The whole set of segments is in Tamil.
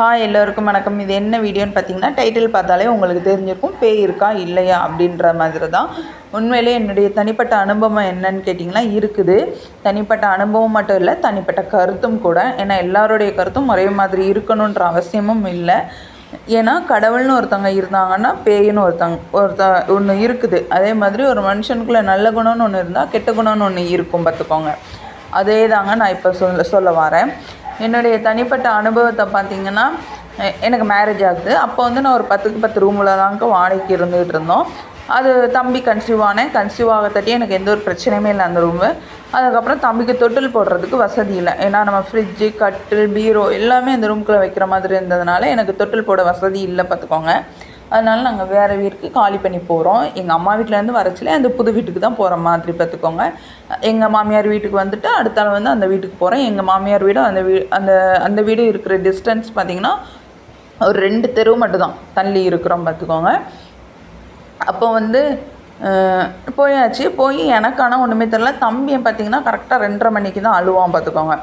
ஹாய் எல்லோருக்கும் வணக்கம். இது என்ன வீடியோன்னு பார்த்தீங்கன்னா டைட்டில் பார்த்தாலே உங்களுக்கு தெரிஞ்சிருக்கும். பேய் இருக்கா? இல்லையா? அப்படின்ற மாதிரி தான் உண்மையிலே என்னுடைய தனிப்பட்ட அனுபவம் என்னன்னு கேட்டிங்கன்னா இருக்குது. தனிப்பட்ட அனுபவம் மட்டும் இல்லை தனிப்பட்ட கருத்தும் கூட. ஏன்னா எல்லாருடைய கருத்தும் ஒரே மாதிரி இருக்கணுன்ற அவசியமும் இல்லை. ஏன்னா கடவுள்னு ஒருத்தவங்க இருந்தாங்கன்னா பேயின்னு ஒருத்தங்க ஒருத்த ஒன்று இருக்குது. அதே மாதிரி ஒரு மனுஷனுக்குள்ளே நல்ல குணம்னு ஒன்று இருந்தால் கெட்ட குணம்னு ஒன்று இருக்கும் பார்த்துக்கோங்க அதே தாங்க நான் இப்போ சொல்ல சொல்ல வரேன். என்னுடைய தனிப்பட்ட அனுபவத்தை பார்த்தீங்கன்னா எனக்கு மேரேஜ் ஆகுது. அப்போ வந்து நான் ஒரு பத்துக்கு பத்து ரூமில் தாங்க வாடகைக்கு இருந்துகிட்டு இருந்தோம். அது தம்பி கன்சீவ் ஆனேன். கன்சீவ் ஆக தட்டி எனக்கு எந்த ஒரு பிரச்சனையுமே இல்லை அந்த ரூமு அதுக்கப்புறம் தம்பிக்கு தொட்டில் போடுறதுக்கு வசதி இல்லை. ஏன்னா நம்ம ஃப்ரிட்ஜு கட்டில் பீரோ எல்லாமே அந்த ரூம்குள்ளே வைக்கிற மாதிரி இருந்ததுனால எனக்கு தொட்டில் போட வசதி இல்லை பார்த்துக்கோங்க. அதனால நாங்கள் வேறு வீட்டுக்கு காலி பண்ணி போகிறோம் எங்கள் அம்மா வீட்டிலேருந்து வரச்சில அந்த புது வீட்டுக்கு தான் போகிற மாதிரி பார்த்துக்கோங்க எங்கள் மாமியார் வீட்டுக்கு வந்துட்டு அடுத்தாள் வந்து அந்த வீட்டுக்கு போகிறேன் எங்கள் மாமியார் வீடும் அந்த வீ அந்த அந்த வீடு இருக்கிற டிஸ்டன்ஸ் பார்த்திங்கன்னா ஒரு ரெண்டு தெரு மட்டும்தான். தள்ளி இருக்கிறோம் பார்த்துக்கோங்க அப்போ வந்து போயாச்சு. போய் எனக்கு ஆனால் ஒன்றுமே தெரில தம்பியை பார்த்தீங்கன்னா கரெக்டாக ரெண்டரை மணிக்கு தான் அழுவான் பார்த்துக்கோங்க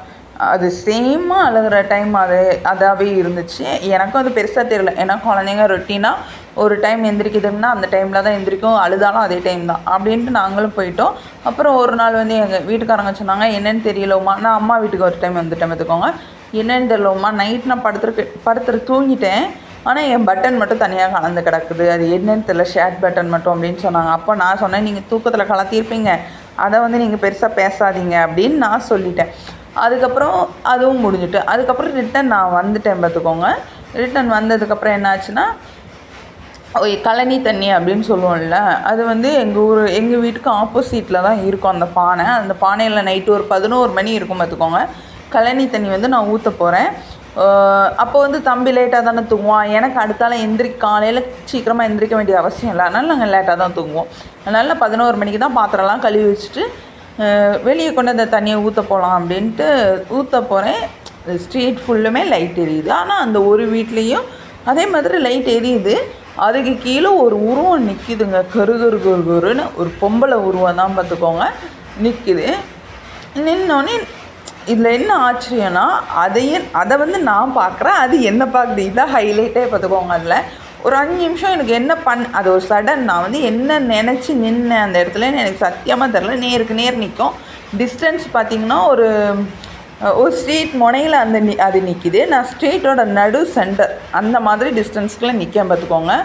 அது சேமாக அழுகிற டைம் அது அதாகவே இருந்துச்சு. எனக்கும் அது பெருசாக தெரியல. ஏன்னா குழந்தைங்க ரொட்டீனாக ஒரு டைம் எந்திரிக்குதுன்னா அந்த டைமில் தான் எந்திரிக்கும். அழுதாலும் அதே டைம் தான். அப்படின்ட்டு நாங்களும் போயிட்டோம். அப்புறம் ஒரு நாள் வந்து எங்கள் வீட்டுக்காரங்க சொன்னாங்க என்னென்னு தெரியலம்மா. நான் அம்மா வீட்டுக்கு ஒரு டைம் வந்துட்டேன் பார்த்துக்கோங்க. என்னென்னு தெரியலம்மா. நைட் நான் படுத்துருக்கு படுத்துரு தூங்கிட்டேன். ஆனால் என் பட்டன் மட்டும் தனியாக கலந்து கிடக்குது. அது என்னன்னு தெரியல. ஷேர்ட் பட்டன் மட்டும் அப்படின்னு சொன்னாங்க. அப்போ நான் சொன்னேன் நீங்கள் தூக்கத்தில் கலத்திருப்பீங்க. அதை வந்து நீங்கள் பெருசாக பேசாதீங்க. அப்படின்னு நான் சொல்லிட்டேன். அதுக்கப்புறம் அதுவும் முடிஞ்சுட்டு. அதுக்கப்புறம் ரிட்டன் நான் வந்துட்டேன் பார்த்துக்கோங்க. ரிட்டன் வந்ததுக்கப்புறம் என்னாச்சுன்னா கழனி தண்ணி அப்படின்னு சொல்லுவோம்ல அது வந்து எங்கள் ஊர் எங்கள் வீட்டுக்கு ஆப்போசிட்டில் தான் இருக்கும் அந்த பானை. அந்த பானையில் நைட்டு ஒரு பதினோரு மணி இருக்கும் பார்த்துக்கோங்க. கழனி தண்ணி வந்து நான் ஊற்ற போகிறேன் அப்போ வந்து தம்பி லேட்டாக தானே தூங்குவான். எனக்கு அடுத்தால எந்திரி காலையில் சீக்கிரமாக எந்திரிக்க வேண்டிய அவசியம் இல்லை. அதனால் நாங்கள் லேட்டாக தான் தூங்குவோம். அதனால் பதினோரு மணிக்கு தான் பாத்திரம்லாம் கழுவி வச்சுட்டு வெளியே கொண்டு அந்த தண்ணியை ஊற்ற போகலாம் அப்படின்ட்டு ஊற்ற போகிறேன் ஸ்ட்ரீட் ஃபுல்லுமே லைட் எரியுது. ஆனால் அந்த ஒரு வீட்லேயும் அதே மாதிரி லைட் எரியுது. அதுக்கு கீழே ஒரு உருவம் நிற்கிதுங்க கரு கரு கரு கருன்னு ஒரு பொம்பளை உருவம் தான் பார்த்துக்கோங்க. நிற்கிது நின்னோடனே இதில் என்ன ஆச்சரியம்னா அதையும் அதை வந்து நான் பார்க்குறேன். அது என்ன பார்க்குது. இதான் ஹைலைட்டே பார்த்துக்கோங்க அதில். ஒரு அஞ்சு நிமிஷம் எனக்கு என்ன பண் அது ஒரு சடன் நான் வந்து என்ன நினச்சி நின்னேன் அந்த இடத்துல எனக்கு சத்தியமாக தெரில நேருக்கு நேர் நிற்கும் டிஸ்டன்ஸ் பார்த்திங்கன்னா ஒரு ஒரு ஸ்ட்ரீட் முனையில் அந்த நி அது நிற்கிது நான் ஸ்ட்ரீட்டோட நடு சென்டர் அந்த மாதிரி டிஸ்டன்ஸ்க்குள்ளே நிற்கேன் பார்த்துக்கோங்க.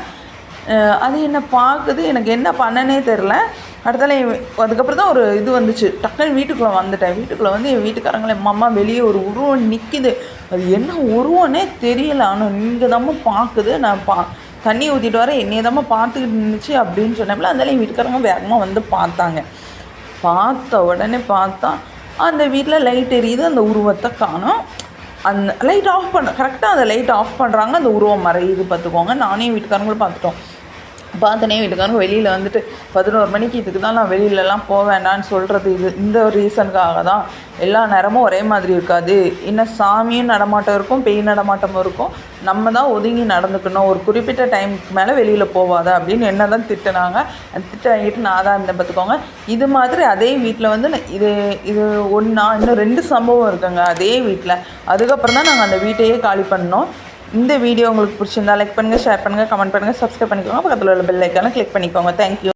அது என்ன பார்க்குது? எனக்கு என்ன பண்ணனே தெரில அடுத்தால அதுக்கப்புறம் தான் ஒரு இது வந்துச்சு. டக்குன்னு வீட்டுக்குள்ளே வந்துட்டேன். வீட்டுக்குள்ளே வந்து என் வீட்டுக்காரங்களே அம்மா வெளியே ஒரு உருவம் நிற்கிது அது என்ன உருவம்னே தெரியல. ஆனால் இங்கே தான் பார்க்குது. நான் பா தண்ணி ஊற்றிட்டு வர என்னைய பார்த்துக்கிட்டு இருந்துச்சு அப்படின்னு சொன்னப்பல அதனால என் வீட்டுக்காரங்க வேகமாக வந்து பார்த்தாங்க. பார்த்த உடனே பார்த்தா அந்த வீட்டில் லைட் எரியுது. அந்த உருவத்தை காணோம். அந்த லைட் ஆஃப் பண்ண கரெக்டாக அந்த லைட் ஆஃப் பண்ணுறாங்க அந்த உருவம் மறையுது பார்த்துக்கோங்க நானே வீட்டுக்காரங்களும் பார்த்துட்டோம். பார்த்தனே வீட்டுக்காரங்க வெளியில் வந்துட்டு பதினோரு மணிக்கு இதுக்கு தான் நான் வெளியிலலாம் போக வேண்டாம்னு சொல்கிறது இது. இந்த ஒரு ரீசனுக்காக தான். எல்லா நேரமும் ஒரே மாதிரி இருக்காது. இன்னும் சாமியும் நடமாட்டம் இருக்கும் பெய் நடமாட்டமும் இருக்கும். நம்ம தான் ஒதுங்கி நடந்துக்கணும். ஒரு குறிப்பிட்ட டைமுக்கு மேலே வெளியில் போவாத அப்படின்னு என்ன தான் திட்டுனாங்க. அந்த நான் தான் இருந்தேன் பார்த்துக்கோங்க. இது மாதிரி அதே வீட்டில் வந்து இது இது ஒன்றா இன்னும் ரெண்டு சம்பவம் இருக்குங்க. அதே வீட்டில் அதுக்கப்புறம் தான் நாங்கள் அந்த வீட்டையே காலி பண்ணோம். இந்த வீடியோ உங்களுக்கு பிடிச்சிருந்தா லைக் பண்ணுங்கள் ஷேர் பண்ணுங்கள் கமெண்ட் பண்ணுங்கள் சப்ஸ்கிரைப் பண்ணிக்கோங்க. பக்கத்தில் உள்ள பெல் ஐக்கானை கிளிக் பண்ணிக்கோங்க. தேங்க்யூ